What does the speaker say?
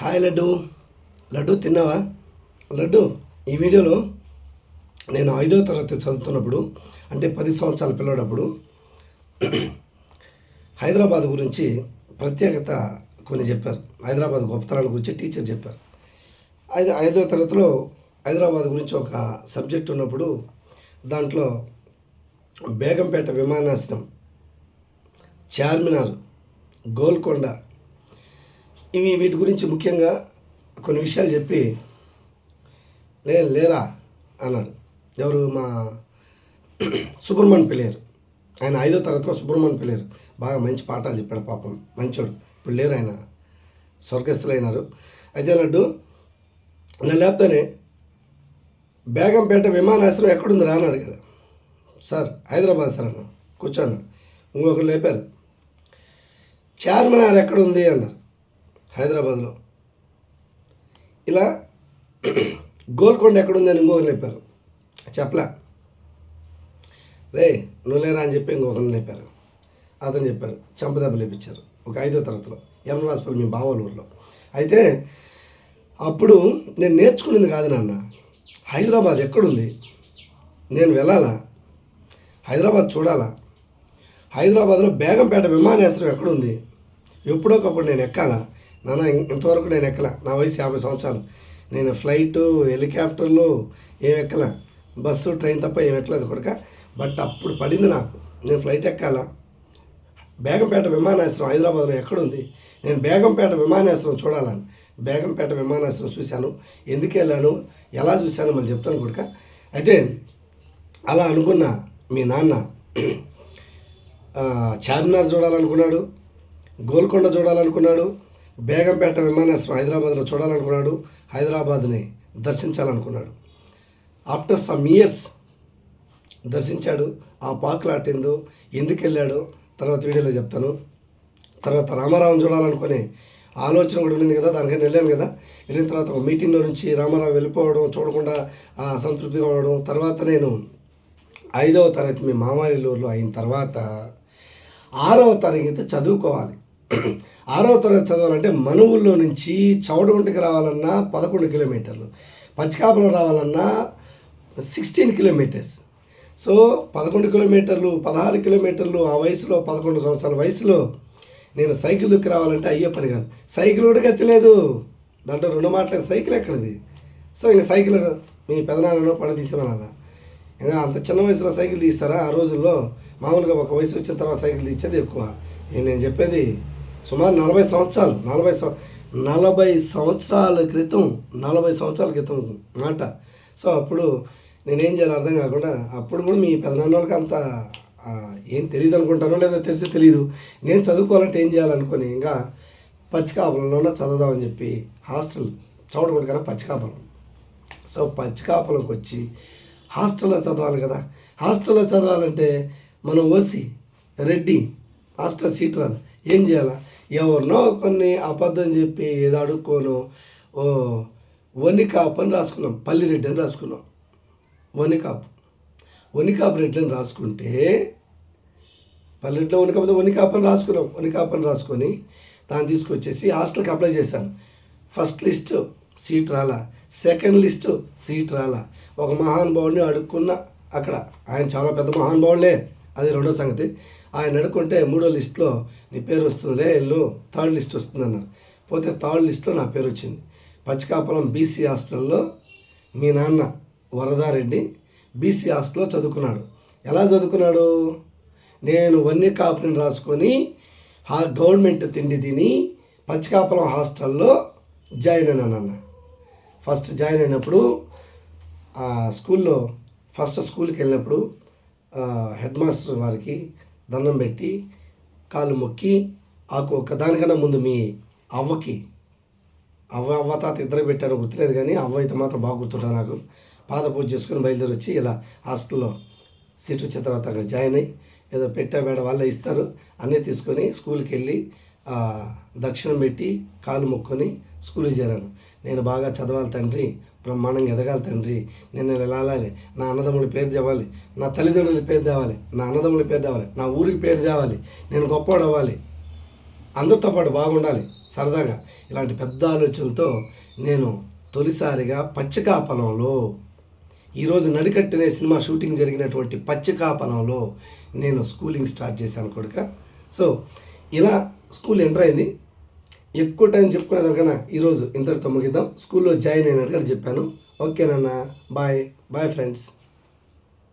Hi laddu. Laddu తిన్నావా? లడ్డు ఈ వీడియోలో నేను ఐదో తరగతి చదువుతున్నప్పుడు అంటే పది సంవత్సరాల పిల్లడప్పుడు హైదరాబాద్ గురించి ప్రత్యేకత కొన్ని చెప్పారు. హైదరాబాద్ గొప్పతనాల గురించి టీచర్ చెప్పారు. ఐదు ఐదో తరగతిలో హైదరాబాద్ గురించి ఒక సబ్జెక్ట్ ఉన్నప్పుడు దాంట్లో బేగంపేట విమానాశ్రయం చార్మినార్ గోల్కొండ ఇవి వీటి గురించి ముఖ్యంగా కొన్ని విషయాలు చెప్పి లే లేరా అన్నాడు. ఎవరు? మా సుబ్రహ్మణ్ పిల్లేరు ఆయన ఐదో తరగతిలో సుబ్రహ్మణ్య పిల్లేరు బాగా మంచి పాఠాలు చెప్పాడు పాపం. మంచోడు. ఇప్పుడు లేరు ఆయన. స్వర్గస్థులైనారు. అయితే అన్నట్టు నేను లేకపోతేనే బేగంపేట విమానాశ్రయం ఎక్కడుంది రా అని అడిగాడు. సార్ హైదరాబాద్ సార్ అన్న. కూర్చోన్నాడు ఇంకొకరు లేపారు. చార్మినార్ ఎక్కడుంది అన్నారు. హైదరాబాద్లో. ఇలా గోల్కొండ ఎక్కడుంది అని ఇంకొకరు లేపారు. చెప్పలే. రే నువ్వు లేరా అని చెప్పి ఇంకొకరిని లేపారు. అతను చెప్పారు చంపదెబ్బ లేపించారు. ఒక ఐదో తరగతిలో యమరాజపల్లి మీ బావోల ఊర్లో అయితే అప్పుడు నేను నేర్చుకునేది కాదు నాన్న హైదరాబాద్ ఎక్కడుంది? నేను వెళ్ళాలా? హైదరాబాద్ చూడాలా? హైదరాబాద్లో బేగంపేట విమానాశ్రయం ఎక్కడుంది? ఎప్పుడోకప్పుడు నేను ఎక్కాలా? నాన్న ఇంతవరకు నేను ఎక్కల. నా వయసు యాభై సంవత్సరాలు. నేను ఫ్లైట్ హెలికాప్టర్లు ఏం ఎక్కల. బస్సు ట్రైన్ తప్ప ఏం ఎక్కలేదు కొడుక. బట్ అప్పుడు పడింది నాకు. నేను ఫ్లైట్ ఎక్కాలా. బేగంపేట విమానాశ్రయం హైదరాబాద్లో ఎక్కడుంది? నేను బేగంపేట విమానాశ్రయం చూడాలని. బేగంపేట విమానాశ్రయం చూశాను. ఎందుకు వెళ్ళాను? ఎలా చూశాను? మళ్ళీ చెప్తాను కొడుక. అయితే అలా అనుకున్న మీ నాన్న చార్మినార్ చూడాలనుకున్నాడు. గోల్కొండ చూడాలనుకున్నాడు. బేగంపేట విమానాశ్రయం హైదరాబాద్లో చూడాలనుకున్నాడు. హైదరాబాద్ని దర్శించాలనుకున్నాడు. ఆఫ్టర్ సమ్ ఇయర్స్ దర్శించాడు. ఆ పాకులాటిందో ఎందుకు వెళ్ళాడో? తర్వాత వీడియోలో చెప్తాను. తర్వాత రామారావుని చూడాలనుకునే ఆలోచన కూడా ఉండింది కదా. దానికని వెళ్ళాను కదా. వెళ్ళిన తర్వాత ఒక మీటింగ్లో నుంచి రామారావు వెళ్ళిపోవడం చూడకుండా సంతృప్తిగా ఉండడం. తర్వాత నేను ఐదవ తరగతి మీ మామాయిలూరులో అయిన తర్వాత ఆరవ తరగతి చదువుకోవాలి. ఆరవ తరగతి చదవాలంటే మన నుంచి చౌడగుంటకి రావాలన్నా పదకొండు కిలోమీటర్లు పచ్చికాపురం రావాలన్నా సిక్స్టీన్ కిలోమీటర్స్. సో పదకొండు కిలోమీటర్లు పదహారు కిలోమీటర్లు ఆ వయసులో పదకొండు సంవత్సరాల వయసులో నేను సైకిల్ దుక్కి రావాలంటే అయ్యే పని కాదు. సైకిల్ కూడా గతిలేదు. దాంట్లో రెండు మాటలేదు సైకిల్ ఎక్కడిది? సో ఇంకా సైకిల్ మీ పెదనాన్నను పడ తీసేవాళ్ళ ఇంకా అంత చిన్న వయసులో సైకిల్ తీస్తారా? ఆ రోజుల్లో మామూలుగా ఒక వయసు వచ్చిన తర్వాత సైకిల్ తీసేది ఎక్కువ. నేను చెప్పేది సుమారు నలభై సంవత్సరాలు నలభై సంవ నలభై సంవత్సరాల క్రితం నలభై సంవత్సరాల క్రితం మాట. సో అప్పుడు నేనేం చేయాలి అర్థం కాకుండా అప్పుడు కూడా మీ పెదనాన్న వాళ్ళకి అంత ఏం తెలియదు అనుకుంటానో లేదా తెలిసి తెలియదు నేను చదువుకోవాలంటే ఏం చేయాలనుకుని ఇంకా పచ్చికాపులంలోనే చదువుదామని చెప్పి హాస్టల్ చౌడగొండ కదా పచ్చికాపులం. సో పచ్చికాపులంకి వచ్చి హాస్టల్లో చదవాలి కదా. హాస్టల్లో చదవాలంటే మనం ఓసి రెడ్డి హాస్టల్ సీట్ రాదు. ఏం చేయాలా? ఎవరినో కొన్ని అబద్ధం చెప్పి ఏదో అడుక్కోను ఓ వనికాపు అని రాసుకున్నాం. పల్లిరెడ్డి అని రాసుకున్నాం. వనికాపు వనికాపు రెడ్డి అని రాసుకుంటే పల్లెట్లో వనికాపు వనికాపు అని రాసుకున్నాం. వనికాపు అని రాసుకొని దాన్ని తీసుకొచ్చేసి హాస్టల్కి అప్లై చేశాను ఫస్ట్ లిస్ట్ సీట్ రాలా. సెకండ్ లిస్ట్ సీట్ రాలా. ఒక మహానుభావుడిని అడుక్కున్న అక్కడ. ఆయన చాలా పెద్ద మహానుభావులే. అది రెండో సంగతి. ఆయన అడుక్కుంటే మూడో లిస్ట్లో నీ పేరు వస్తుందిలే వెళ్ళు థర్డ్ లిస్ట్ వస్తుంది అన్నారు పోతే థర్డ్ లిస్ట్లో నా పేరు వచ్చింది. పచ్చికాపురం బీసీ హాస్టల్లో మీ నాన్న వరదారెడ్డి బీసీ హాస్టల్లో చదువుకున్నాడు. ఎలా చదువుకున్నాడు? నేను వన్య కాపుని రాసుకొని ఆ గవర్నమెంట్ తిండి తిని పచ్చికాపురం హాస్టల్లో జాయిన్ అయినానన్న ఫస్ట్ జాయిన్ అయినప్పుడు ఆ స్కూల్లో ఫస్ట్ స్కూల్కి వెళ్ళినప్పుడు హెడ్ మాస్టర్ వారికి దండం పెట్టి కాలు మొక్కి ఆకు ఒక్క దానికన్నా ముందు మీ అవ్వకి అవ్వ అవ్వ తాత ఇద్దరు పెట్టాను గుర్తులేదు కానీ అవ్వ అయితే మాత్రం బాగా గుర్తుంటా నాకు. పాద పూజ చేసుకుని బయలుదేరి వచ్చి ఇలా హాస్టల్లో సీట్ వచ్చిన తర్వాత అక్కడ జాయిన్ అయ్యి ఏదో పెట్టా మేడ వాళ్ళే ఇస్తారు. అన్నీ తీసుకొని స్కూల్కి వెళ్ళి దక్షిణం పెట్టి కాలు మొక్కొని స్కూల్కి చేరాను. నేను బాగా చదవాలి తండ్రి బ్రహ్మాండంగా ఎదగాలి తండ్రి. నేను వెళ్ళాలి నా అన్నదమ్ముడి పేరు తేవాలి నా తల్లిదండ్రుల పేరు తేవాలి నా అన్నదమ్ముడి పేరు తేవాలి నా ఊరికి పేరు తేవాలి నేను గొప్పవాడు అవ్వాలి. అందరితో పాటు బాగుండాలి సరదాగా. ఇలాంటి పెద్ద ఆలోచనలతో నేను తొలిసారిగా పచ్చికాపలంలో ఈరోజు నడికట్టినే సినిమా షూటింగ్ జరిగినటువంటి పచ్చికాపలంలో నేను స్కూలింగ్ స్టార్ట్ చేశాను కొడుక. సో ఇలా స్కూల్ ఎంటర్ అయింది. ఎక్కువ టైం చెప్పుకునేదానికన్నా ఈరోజు ఇంతటితో ముగిద్దాం. స్కూల్లో జాయిన్ అయినట్టుగా చెప్పాను. ఓకేనన్నా బాయ్. Bye friends.